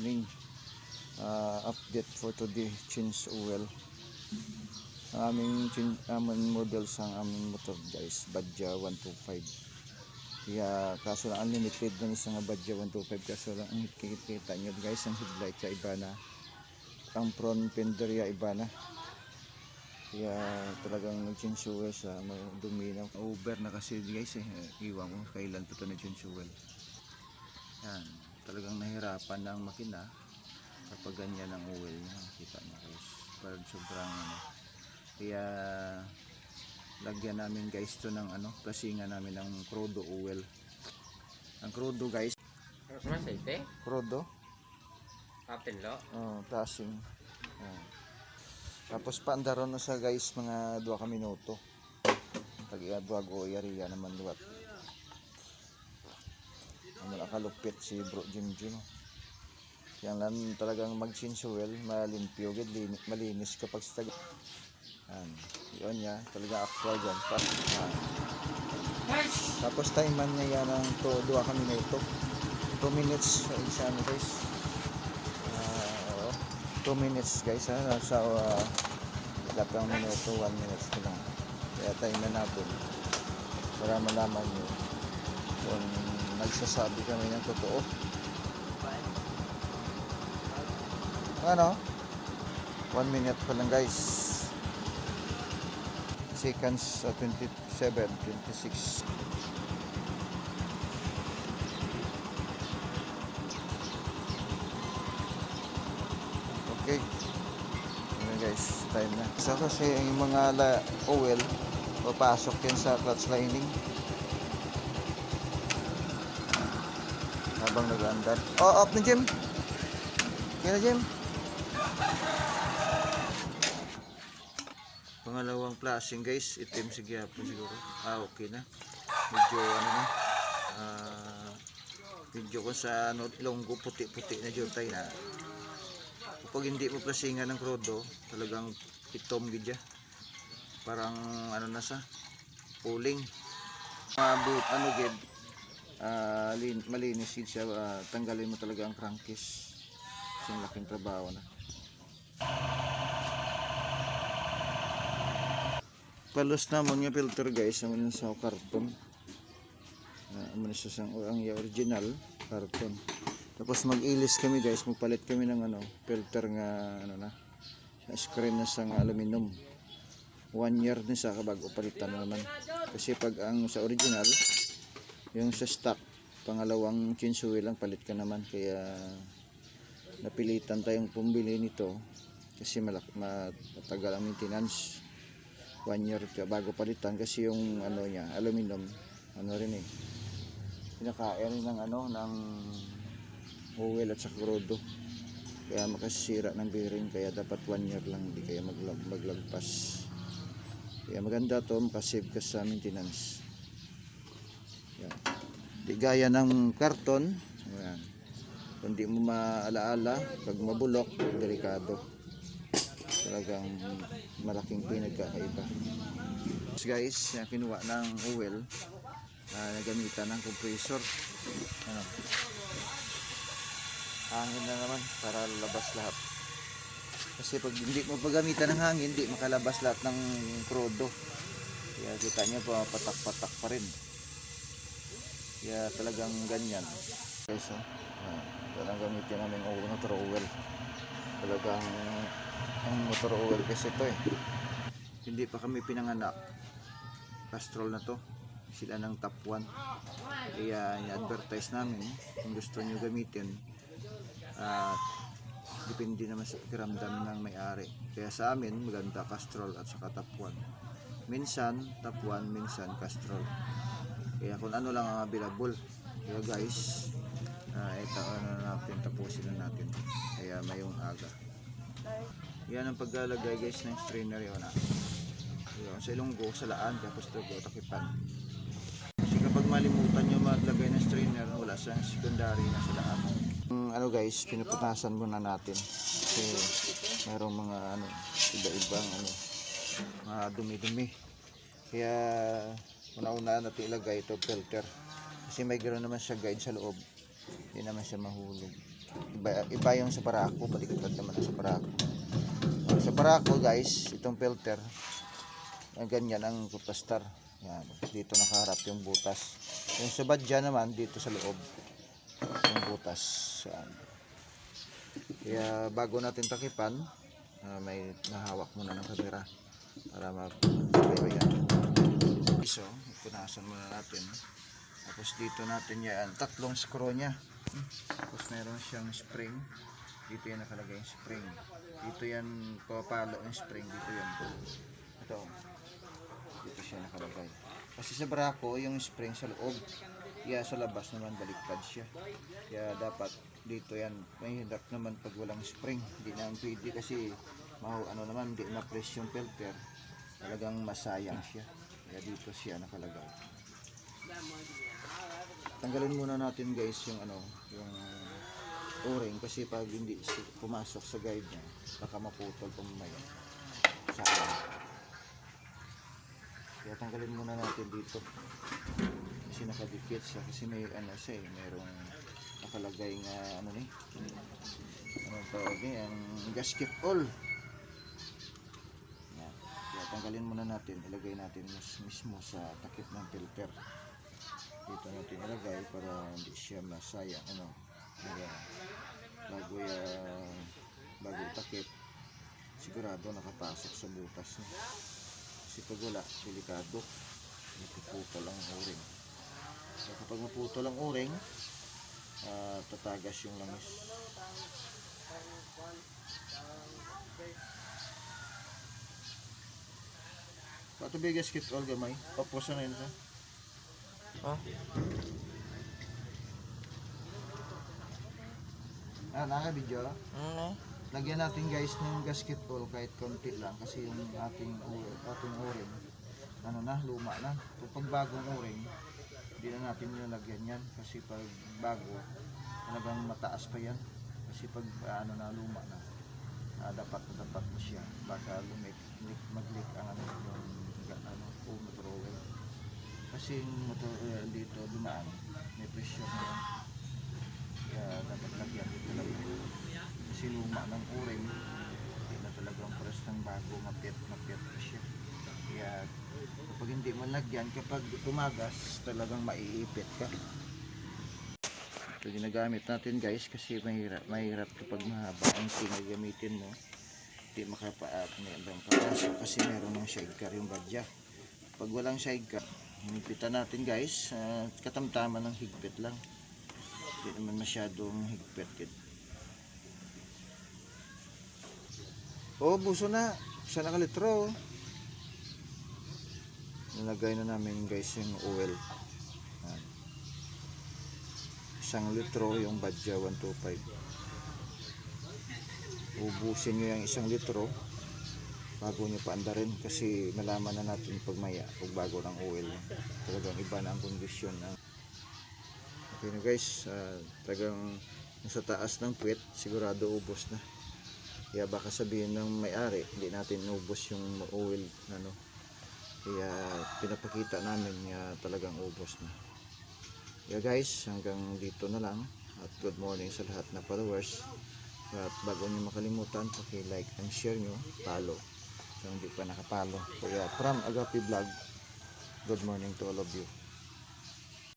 morning uh, update for today change oil ang aming chin, aming models ang aming motor guys. Badja 125 kaya kaso lang unlimited na isang Badja 125 kaso lang ang kita nyo guys ang headlight ya iba na. Ang front fender ya iba na. Kaya talagang nag-change oil sa ano, duminaw over na kasi guys eh. Iwan ko kailan pa ito nag-change oil yan talagang nahirapan ng makina kapag ganyan ang oil niya. Kita niyo guys. Parang sobrang ano. Kaya lagyan namin guys to ng ano plasingan namin ng crudo oil. Ang crudo guys. Terus mas ite, crudo kapin lo. oh, plasing oh. tapos paandaron na sa guys mga 2 ka minuto pag iadwag o yariya naman duwat ang nakalupit si bro Jim Jim. Yan lang talagang mag change oil malimpyo gid lin- malinis kapag sa tag yan yun niya talaga actual dyan pa, yan. tapos time man niya yan ng to, 2 ka minuto 2 minutes sa exam guys? Ah, oo. 2 minutes guys ha? Nasa uh, ilang minuto 1 minutes ko lang. Kaya time na natin para malaman nyo kung nagsasabi kami ng totoo ano 1 minute pa lang guys seconds uh, 27 26 Okay. Ayan guys, time na. So kasi yung mga la oil, papasok yan sa clutch lining. Habang nag-andar. Oh, off na Jim. Yan na Jim. Pangalawang flashing guys, itim si Giapo siguro. Ah, okay na. Medyo ano na. Ah, medyo ko sa ano, ilonggo puti-puti na jutay na kapag hindi mo plasingan ng krodo talagang itom gidya parang ano na sa puling mabut ano gid ah, lin, malinis gid siya. Ah, tanggalin mo talaga ang crankcase. Kasi laking trabaho na. Palos na mo nga filter guys. Ang sa karton uh, ano siya sa ang original karton tapos mag-ilis kami guys, magpalit kami ng ano, filter nga ano na, sa screen na sa nga aluminum. One year din sa kabago palitan na naman. Kasi pag ang sa original, yung sa stock, pangalawang chinsuwi lang palit ka naman. Kaya napilitan tayong pumili nito kasi malak matagal ang maintenance. One year ka bago palitan kasi yung ano niya, aluminum, ano rin eh. Pinakain ng ano, ng oil at sa crudo kaya makasira ng bearing kaya dapat one year lang hindi kaya maglag maglagpas kaya maganda to makasave ka sa maintenance. Di gaya ng karton yan. kung di mo maalaala pag mabulok delikado. Talagang malaking pinagkakaiba. So guys yan, kinuha ng oil na nagamitan ng compressor. Ano? Hangin na naman para labas lahat. Kasi pag hindi mo pagamitan ng hangin hindi makalabas lahat ng krodo kaya kita pa patak-patak pa rin kaya talagang ganyan. Guys oh. Ah, talagang gamitin namin o motor oil talagang ang motor oil kasi ito eh. Hindi pa kami pinanganak. Castrol na to. Sila ng top 1 kaya i-advertise namin kung gusto nyo gamitin. At depende naman sa kiramdam ng may-ari. Kaya sa amin, maganda Castrol at saka Top 1. Minsan, Top 1, minsan Castrol. Kaya kung ano lang ang available. Kaya guys, uh, ito ano na natin, tapusin na natin. Kaya mayong aga. Yan ang paglalagay guys ng strainer yun. Ah. Yun, sa ilonggo, sa laan, tapos ito, takipan. Kasi kapag malimutan nyo maglagay ng strainer, wala siyang secondary na sa laan. Mm, ano guys, pinuputasan muna natin. Kasi mayroong mga ano, iba-ibang ano, mga dumi-dumi. Kaya una-una natin ilagay ito filter. Kasi may gano'n naman siya guide sa loob. Hindi naman siya mahulog. Iba, iba yung sa Barako, baliktad naman sa Barako. Sa Barako guys, itong filter, ang ganyan ang kupastar. Yan, dito nakaharap yung butas. Yung sa badya naman, dito sa loob, yung butas. Yan. Kaya bago natin takipan, ah, may nahawak muna ng kamera para mapapaybayan. So, punasan muna natin. Tapos dito natin yan, tatlong screw niya. Tapos meron siyang spring. Dito yan nakalagay yung spring. Dito yan papalo yung spring. Dito yan. Ito. Dito siya nakalagay. Kasi sa barako, yung spring sa loob. Kaya sa labas naman baliktad siya. Kaya dapat dito yan. May hirap naman pag walang spring. Hindi na pwede kasi mahu, ano naman, hindi na press yung filter. Talagang masayang siya. Kaya dito siya nakalagay. Tanggalin muna natin guys yung ano, yung o-ring kasi pag hindi pumasok sa guide niya, baka maputol pa mamaya. Sayang. Kaya tanggalin muna natin dito. Kasi nakadikit siya kasi may ano siya eh, mayroong nakalagay nga ano ni. Ano tawag eh, ang gasket all. Tanggalin muna natin, ilagay natin mismo sa takip ng filter. Dito natin ilagay para hindi siya masayang ano para bago ya bago itakip sigurado nakapasok sa butas niya. Kasi pag wala delikado. Napuputol ang o-ring. So kapag maputol ang o-ring ah, tatagas yung langis Pato bigas kit all gamay. Papusa na yun sa. Ah, naka video. Ano? Lagyan natin guys ng gasket ball kahit konti lang kasi yung ating ating o-ring ano na, luma na. So, pag bagong o-ring, hindi na natin nilagyan yan kasi pag bago, talagang mataas pa yan. Kasi pag ano na, luma na, ah, dapat na dapat na siya. Baka lumik, lik, mag-leak ang ano, yung ga- ano, o motor oil. Kasi yung motor oil dito dumaan, may pressure na yan. Kaya dapat lagyan dito lang. Kasi luma ng o-ring, hindi na talagang press ng bago, mapit, mapit na siya. Kaya kapag hindi mo lagyan, kapag tumagas, talagang maiipit ka. Ito ginagamit natin guys kasi mahirap, mahirap kapag mahaba ang tingay gamitin mo. Hindi makapaat may ibang papasok kasi meron ng sidecar yung badya. Pag walang sidecar, hinipitan natin guys, ah, katamtaman ng higpit lang. Hindi naman masyadong higpit. Oh, buso na. Isa na kalitro. oh. Nilagay na namin guys yung oil. Isang litro yung Badja 125. Ubusin nyo yung isang litro bago nyo paandarin kasi malaman na natin pag maya pag bago ng oil. Talagang iba na ang kondisyon. ng Okay na guys, ah, talagang nasa taas ng puwet, sigurado ubos na. Kaya baka sabihin ng may-ari, hindi natin ubos yung oil ano. Kaya pinapakita namin na talagang ubos na. Kaya guys, hanggang dito na lang. At good morning sa lahat na followers. At bago nyo makalimutan, paki-like and share nyo, follow. Kung hindi pa nakapalo. Kaya from Agapi Vlog, good morning to all of you.